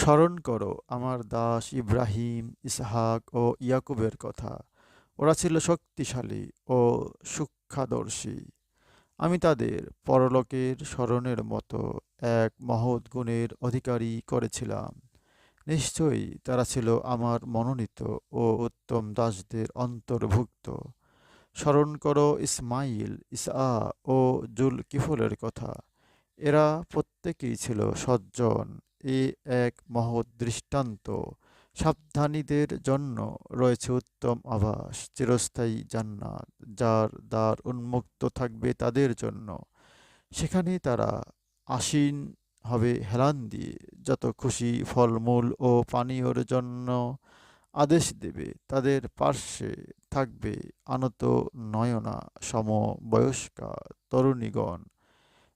স্মরণ করো আমার দাস ইব্রাহিম, ইসহাক ও ইয়াকুবের কথা। ওরা ছিল শক্তিশালী ও সূক্ষ্মাদর্শী আমি তাদের পরলোকের স্মরণের মতো এক মহৎ গুণের অধিকারী করেছিলাম। নিশ্চয়ই তারা ছিল আমার মনোনীত ও উত্তম দাসদের অন্তর্ভুক্ত। স্মরণ করো ইসমাইল ইসা ও জুল কিফলের কথা। এরা প্রত্যেকেই ছিল সজ্জন। এ এক মহৎ দৃষ্টান্ত। সাবধানীদের জন্য রয়েছে উত্তম আভাস, চিরস্থায়ী জান্নাত, যার দ্বার উন্মুক্ত থাকবে তাদের জন্য। সেখানে তারা আসীন হবে হেলান দিয়ে। যত খুশি ফলমূল ও পানীয়র জন্য আদেশ দেবে, তাদের পার্শ্বে থাকবে আনত নয়না সমবয়স্কা তরুণীগণ।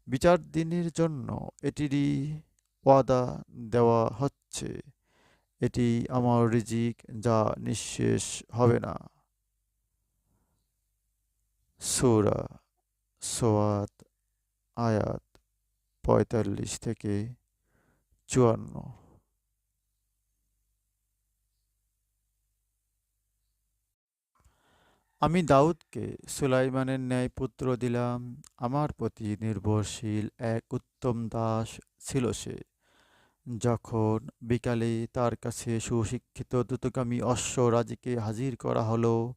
বিচার দিনের জন্য এটিরই ওয়াদা দেওয়া হচ্ছে। এটি আমার রিজিক যা নিঃশেষ হবে না। সূরা সোয়াত আয়াত পঁয়তাল্লিশ থেকে চুয়ান্ন। আমি দাউদকে সুলাইমানের ন্যায় পুত্র দিলাম। আমার প্রতি নির্ভরশীল এক উত্তম দাস ছিল সে। যখন বিকালে তার কাছে সুশিক্ষিত দ্রুতগামী অশ্বরাজিকে হাজির করা হলো,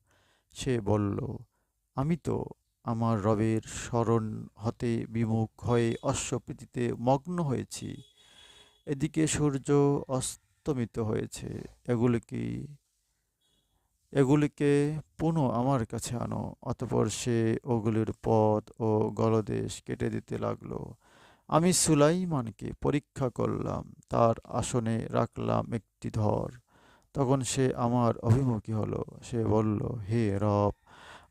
সে বলল, আমি তো আমার রবের স্মরণ হতে বিমুখ হয়ে অশ্বপ্রীতিতে মগ্ন হয়েছি। এদিকে সূর্য অস্তমিত হয়েছে। এগুলো কি এগুলিকে পুনঃ আমার কাছে আনো। অতপর সে ওগুলির পথ ও গলদেশ কেটে দিতে লাগল। আমি সুলাইমানকে পরীক্ষা করলাম, তার আসনে রাখলাম একটি ধর। তখন সে আমার অভিমুখী হলো। সে বলল, হে রব,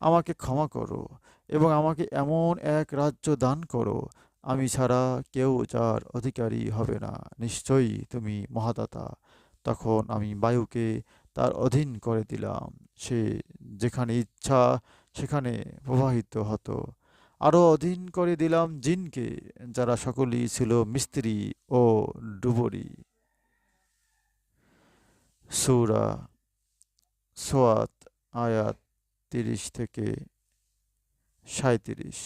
আমাকে ক্ষমা করো এবং আমাকে এমন এক রাজ্য দান করো। আমি ছাড়া কেউ যার অধিকারী হবে না। নিশ্চয়ই তুমি মহাদাতা তখন আমি বায়ুকে তার অধীন করে দিলাম। সে যেখানে ইচ্ছা, সেখানে প্রবাহিত হতো। আরও অধীন করে দিলাম জিনকে, যারা সকলেই ছিল মিস্ত্রি ও ডুবরি। সৌরা সোয়াত, আয়াত তিরিশ থেকে সাঁত্রিশ